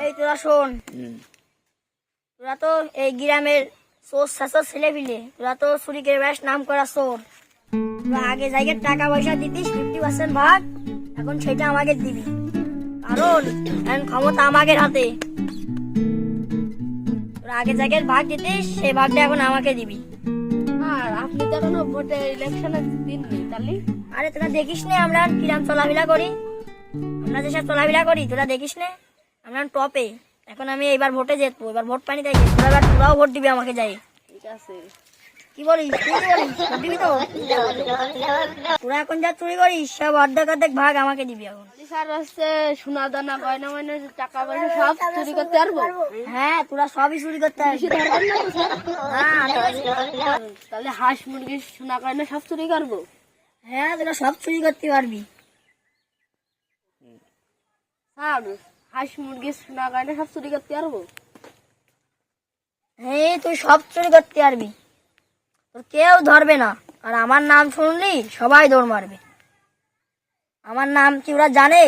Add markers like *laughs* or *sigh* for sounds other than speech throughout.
এই তোরা শোন। তোরা তো এই গ্রামের চোর শাসর ছেলে পিলে তোরা তো চুরি করে বেশ নাম করা চোর। তোরা আগে জায়গায় টাকা পয়সা দিতিস ফিফটি পার্সেন্ট ভাগ এখন সেটা আমাকে দিবি। কারণ এখন ক্ষমতা আমাদের হাতে। তোরা আগে জায়গায় ভাগ দিতিস সেই ভাগটা এখন আমাকে দিবি। আর আপনি তো এখনও ভোটে ইলেকশনে দিননি তাহলে? আরে তোরা দেখিস নে আমরা কিরাম চলাফেরা করি। আমরা যেসব চলাফেরা করি তোরা দেখিস নে। আমরা টপে এখন আমি এবার ভোটে যেতবো এবার ভোট পানি দেয় তোরা এবার তোরাও ভোট দিবি আমাকে যাই। ঠিক আছে। কি বলিস? তুই কি বলিস? ভোট দিবি তো? তোরা এখন যা চুরি করিস সব অর্ধেক অর্ধেক ভাগ আমাকে দিবি এখন। স্যার হচ্ছে সোনা দানা গয়না ময়না টাকা পয়সা সব চুরি করতে পারব? হ্যাঁ তোরা সবই চুরি করতে? হ্যাঁ তাহলে হাঁস মুরগি সোনা গয়না সব চুরি করব? হ্যাঁ তোরা সব চুরি করতে পারবি। স্যার হাঁস মুরগি সোনা গয়না সব চুরি করতে পারব? হ্যাঁ তুই সব চুরি করতে পারবি। তোর কেউ ধরবে না। আর আমার নাম শুনলি সবাই দৌড় মারবে। আমার নাম কি ওরা জানে?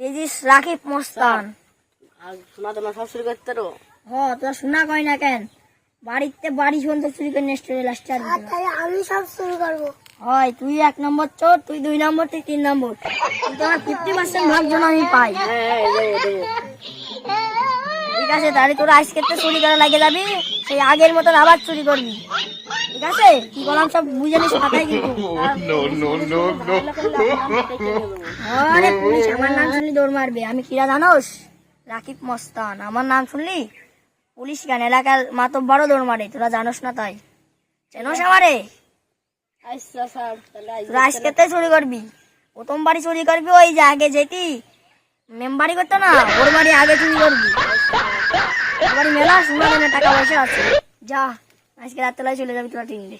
তেজিস রাকিব মস্তান। আর সোনা সব চুরি করতে পারব? হ তোরা শোনা কয় না কেন? বাড়িতে বাড়ি পর্যন্ত চুরি করে নেক্সট লাস্টে আমি সব শুরু করব। হয় তুই এক নম্বর চোর তুই দুই নম্বর তুই তিন নম্বর। কিন্তু আমার ফিফটি পার্সেন্ট ভাগ যেন আমি পাই। ঠিক আছে তাহলে তোরা আজকে তো চুরি করা লাগে যাবি সেই আগের মতন আবার চুরি করবি। ঠিক আছে? কি বললাম সব বুঝে নিস মাথায় কিন্তু *laughs* আরে পুলিশ আমার নাম শুনলি দৌড় মারবে। আমি কিরা জানোস? রাকিব মস্তান। আমার নাম শুনলি? পুলিশ কেন এলাকার মাতো বড় দৌড় মারে। তোরা জানোস না তাই। চেনোস আমারে? আচ্ছা স্যার তাহলে আজ তোরা আজকে তো চুরি করবি। প্রথম বাড়ি চুরি করবি ওই যে আগে যেতি। মেম্বারি করতো না ওর বাড়ি আগে চুরি করবি। বাড়ি মেলা সোনা দানা টাকা পয়সা আছে। যা আজকে রাত্রেবেলায় চলে যাবি তোরা তিনটে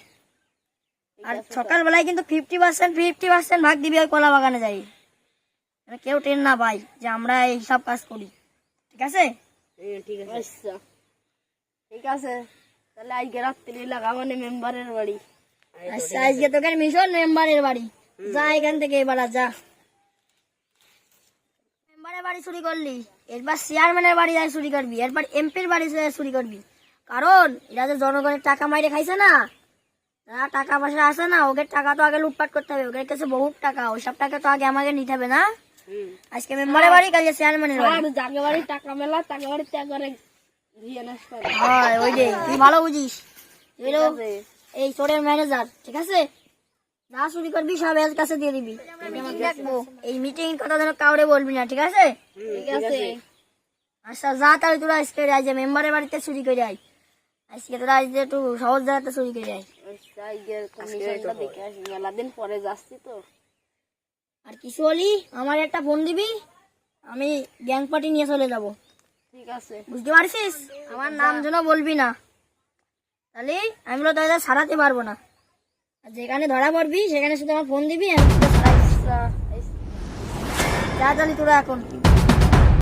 আর সকালবেলায় কিন্তু ফিফটি পার্সেন্ট ফিফটি পার্সেন্ট ভাগ দিবি ওই কলা বাগানে যাই। কেউ টেন না পাই যে আমরা এই সব কাজ করি। ঠিক আছে? ঠিক আছে। আচ্ছা। ঠিক আছে। তাহলে আজকে রাত্রি লাগাবানে মেম্বারের বাড়ি। আচ্ছা আজকে তোকে মিশন মেম্বারের বাড়ি। যা এখান থেকে এবার যা। মেম্বারের বাড়ি চুরি করলি এরপর চেয়ারম্যানের বাড়ি যায় চুরি করবি এরপর এমপির বাড়ি যায় চুরি করবি। কারণ এরা যে জনগণের টাকা মাইরে খাইছে না যারা টাকা পয়সা আছে না ওকে টাকা তো আগে লুটপাট করতে হবে ওদের কাছে বহুত টাকা ওইসব টাকা তো আগে আমাকে নিতে হবে না। আজকে মেম্বারের বাড়ি কালকে চেয়ারম্যানের বাড়ি। আর যাকে বাড়ি টাকা মেলা তাকে বাড়ি ত্যাগ করে হয় ওই যে তুই ভালো বুঝিস। এই চোরের ম্যানেজার ঠিক আছে? যা চুরি করবি সব এর কাছে দিয়ে দিবি। এই মিটিং কথা যেন কাউরে বলবি না ঠিক আছে? ঠিক আছে। আচ্ছা যা তাহলে তোরা আজকে আজ মেম্বারের বাড়িতে চুরি করে আয়। আজকে তোরা আজকে একটু সহজ জায়গাতে চুরি করে আয়। আচ্ছা মেলা দিন পরে যাচ্ছি তো। আর কিছু হলি আমার একটা ফোন দিবি আমি গ্যাং পার্টি নিয়ে চলে যাব। ঠিক আছে। বুঝতে পারছিস? আমার নাম যেন বলবি না। তাহলে আমি বলো তাহলে সারাতে পারব না। আর যেখানে ধরা পড়বি, সেখানে শুধু আমার ফোন দিবি, আমি যা তাহলে তোরা এখন।